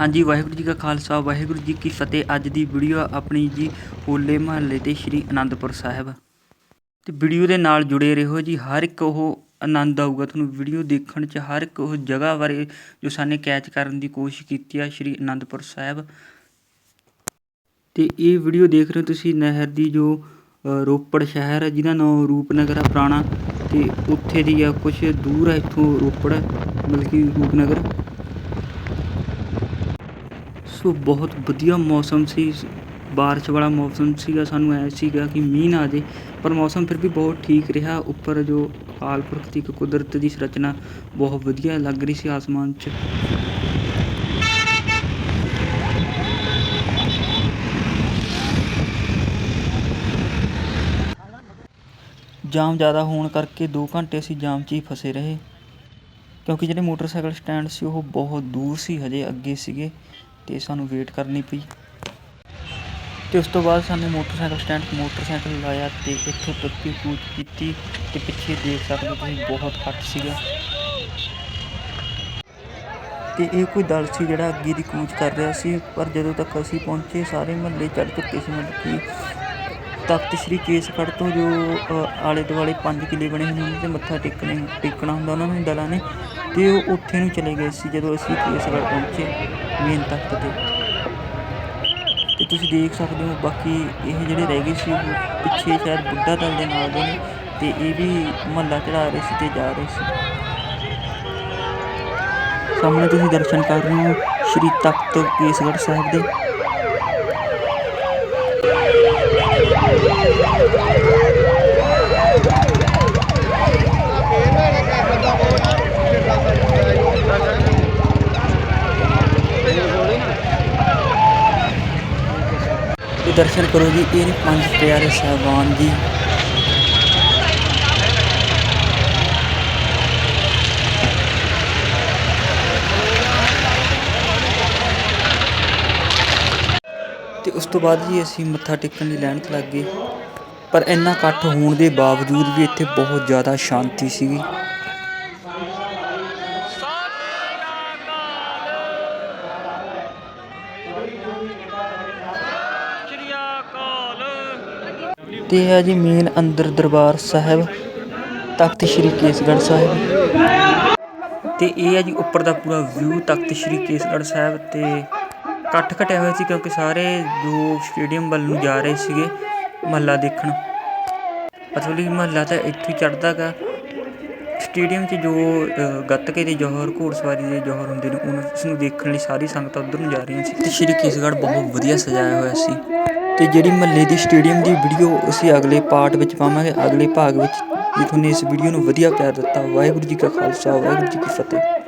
ਹਾਂਜੀ, ਵਾਹਿਗੁਰੂ ਜੀ ਕਾ ਖਾਲਸਾ, ਵਾਹਿਗੁਰੂ ਜੀ ਕੀ ਫਤਿਹ। ਅੱਜ ਦੀ ਵੀਡੀਓ ਆਪਣੀ ਜੀ ਹੋਲੇ ਮਹੱਲੇ ਤੇ ਸ਼੍ਰੀ ਅਨੰਦਪੁਰ ਸਾਹਿਬ। ਤੇ ਵੀਡੀਓ ਦੇ ਨਾਲ ਜੁੜੇ ਰਹੋ ਜੀ। ਹਰ ਇੱਕ ਉਹ ਆਨੰਦ ਆਊਗਾ ਤੁਹਾਨੂੰ ਵੀਡੀਓ ਦੇਖਣ 'ਚ। ਹਰ ਇੱਕ ਉਹ ਜਗ੍ਹਾ ਬਾਰੇ ਜੋ ਸਾਨੇ ਕੈਚ ਕਰਨ ਦੀ ਕੋਸ਼ਿਸ਼ ਕੀਤੀ ਆ ਸ਼੍ਰੀ ਅਨੰਦਪੁਰ ਸਾਹਿਬ। ਤੇ ਇਹ ਵੀਡੀਓ ਦੇਖ ਰਹੇ ਹੋ ਤੁਸੀਂ ਨਹਿਰ ਦੀ ਜੋ ਰੋਪੜ ਸ਼ਹਿਰ ਹੈ ਜਿਹਦਾ ਨਾਮ ਰੂਪਨਗਰ ਆ ਪੁਰਾਣਾ। ਤੇ ਉੱਥੇ ਦੀ ਆ ਕੁਝ ਦੂਰ ਹੈ ਇੱਥੋਂ ਰੋਪੜ, ਮਤਲਬ ਕਿ ਰੂਪਨਗਰ। ਸੋ ਬਹੁਤ ਵਧੀਆ ਮੌਸਮ ਸੀ। ਬਾਰਿਸ਼ ਵਾਲਾ ਮੌਸਮ ਸੀਗਾ, ਸਾਨੂੰ ਐਂ ਸੀਗਾ ਕਿ ਮੀਂਹ ਨਾ ਆ ਜੇ ਪਰ ਮੌਸਮ ਫਿਰ ਵੀ ਬਹੁਤ ਠੀਕ ਰਿਹਾ। ਉੱਪਰ ਜੋ ਆਲ ਪੁਰਖ ਕੁਦਰਤ ਦੀ ਸੰਰਚਨਾ ਬਹੁਤ ਵਧੀਆ ਲੱਗ ਰਹੀ ਸੀ ਆਸਮਾਨ 'ਚ। ਜਾਮ ਜ਼ਿਆਦਾ ਹੋਣ ਕਰਕੇ 2 ਘੰਟੇ ਅਸੀਂ ਜਾਮ 'ਚ ਹੀ ਫਸੇ ਰਹੇ। ਕਿਉਂਕਿ ਜਿਹੜੇ ਮੋਟਰਸਾਈਕਲ ਸਟੈਂਡ ਸੀ, ਉਹ ਬਹੁਤ ਦੂਰ ਸੀ, ਹਜੇ ਅੱਗੇ ਸੀਗੇ। ਤੇ ਸਾਨੂੰ ਵੇਟ ਕਰਨੀ ਪਈ। ਤੇ ਉਸ ਤੋਂ ਬਾਅਦ ਸਾਨੂੰ ਮੋਟਰਸਾਈਕਲ ਸਟੈਂਡ ਮੋਟਰਸਾਈਕਲ ਲਾਇਆ ਤੇ ਇੱਥੋਂ ਤੱਕ ਦੀ ਕੂਚ ਕੀਤੀ ਤੇ ਪਿੱਛੇ ਦੇਖ ਸਕਦੇ ਤੁਸੀਂ ਬਹੁਤ ਘੱਟ ਸੀਗਾ। ਤੇ ਇਹ ਕੋਈ ਦਲ ਸੀ ਜਿਹੜਾ ਅੱਗੇ ਦੀ ਕੂਚ ਕਰ ਰਿਹਾ ਸੀ, ਪਰ ਜਦੋਂ ਤੱਕ ਅਸੀਂ ਪਹੁੰਚੇ, ਸਾਰੇ ਮਹੱਲੇ ਚੜ੍ਹ ਚੁੱਕੇ ਸੀ ਮਤਲਬ ਕਿ ਤਖਤ ਸ੍ਰੀ ਕੇਸਗੜ੍ਹ ਤੋਂ ਜੋ ਆਲੇ ਦੁਆਲੇ ਪੰਜ ਕਿਲੇ ਬਣੇ ਹੁੰਦੇ ਨੇ ਉਹਨਾਂ ਤੇ ਮੱਥਾ ਟੇਕਣੇ, ਟੇਕਣਾ ਹੁੰਦਾ, ਉਹਨਾਂ ਨੂੰ ਦਲਾਂ ਨੇ ਤੇ ਉਹ ਉੱਥੇ ਨੂੰ ਚਲੇ ਗਏ ਸੀ, ਜਦੋਂ ਅਸੀਂ ਕੇਸਗੜ੍ਹ ਪਹੁੰਚੇ, ਮੇਨ ਤਖਤ ਤੇ। ਤੇ ਤੁਸੀਂ ਦੇਖ ਸਕਦੇ ਹੋ, ਬਾਕੀ ਇਹ ਜਿਹੜੇ ਰਹਿ ਗਏ ਸੀ, ਉਹ ਪਿੱਛੇ ਸ਼ਾਇਦ ਬੁੱਢਾ ਦਲ ਦੇ ਨਾਲ ਦੇ ਨੇ, ਤੇ ਇਹ ਵੀ ਮਹੱਲਾ ਚੜਾ ਰਹੇ ਸੀ ਤੇ ਜਾ ਰਹੇ ਸੀ। ਸਾਹਮਣੇ ਤੁਸੀਂ ਦਰਸ਼ਨ ਕਰ ਰਹੇ ਹੋ, ਸ਼੍ਰੀ ਤਖਤ ਕੇਸਗੜ੍ਹ ਸਾਹਿਬ ਦੇ। ਦਰਸ਼ਨ ਕਰੋ ਜੀ ਇਹ ਨੇ ਪੰਜ ਪਿਆਰੇ ਸਾਹਿਬਾਨ ਜੀ। ਤੇ ਉਸ ਤੋਂ ਬਾਅਦ ਜੀ ਅਸੀਂ ਮੱਥਾ ਟੇਕਣ ਦੀ ਲਾਈਨ 'ਚ ਲੱਗ ਗਏ। ਪਰ ਇੰਨਾ ਇਕੱਠ ਹੋਣ ਦੇ ਬਾਵਜੂਦ ਵੀ ਇੱਥੇ ਬਹੁਤ ਜ਼ਿਆਦਾ ਸ਼ਾਂਤੀ ਸੀਗੀ। ਤੇ ਹੈ ਜੀ ਮੇਨ ਅੰਦਰ ਦਰਬਾਰ ਸਾਹਿਬ, ਤਖਤ ਸ੍ਰੀ ਕੇਸਗੜ੍ਹ ਸਾਹਿਬ। ਤੇ ਇਹ ਹੈ ਜੀ ਉੱਪਰ ਦਾ ਪੂਰਾ ਵਿਊ ਤਖਤ ਸ੍ਰੀ ਕੇਸਗੜ੍ਹ ਸਾਹਿਬ ਤੇ ਇਕੱਠ ਘਟਿਆ ਹੋਇਆ ਸੀ ਕਿਉਂਕਿ ਸਾਰੇ ਜੋ ਸਟੇਡੀਅਮ ਵੱਲ ਨੂੰ ਜਾ ਰਹੇ ਸੀਗੇ ਮਹੱਲਾ ਦੇਖਣ। ਅਸਲੀ ਮਹੱਲਾ ਤਾਂ ਇੱਥੇ ਚੜਦਾ ਗਾ। ਸਟੇਡੀਅਮ 'ਚ ਜੋ ਗੱਤਕੇ ਦੇ ਜੋਹਰ, ਘੋੜਸਵਾਰੀ ਦੇ ਜੋਹਰ ਹੁੰਦੇ ਨੇ, ਉਹਨੂੰ ਉਸ ਨੂੰ ਦੇਖਣ ਲਈ ਸਾਰੀ ਸੰਗਤਾਂ ਉਧਰ ਨੂੰ ਜਾ ਰਹੀਆਂ ਸੀ। ਤੇ ਸ਼੍ਰੀ ਕੇਸਗੜ੍ਹ ਬਹੁਤ ਵਧੀਆ ਸਜਾਇਆ ਹੋਇਆ ਸੀ। ਤੇ ਜਿਹੜੀ ਮਹੱਲੇ ਦੀ ਸਟੇਡੀਅਮ ਦੀ ਵੀਡੀਓ, ਅਸੀਂ ਅਗਲੇ ਪਾਰਟ ਵਿੱਚ ਪਾਵਾਂਗੇ। ਅਗਲੇ ਭਾਗ ਵਿੱਚ ਜੇ ਤੁਹਾਨੂੰ ਇਸ ਵੀਡੀਓ ਨੂੰ ਵਧੀਆ ਪਿਆਰ ਦਿੱਤਾ। ਵਾਹਿਗੁਰੂ ਜੀ ਕਾ ਖਾਲਸਾ, ਵਾਹਿਗੁਰੂ ਜੀ ਕੀ ਫਤਿਹ।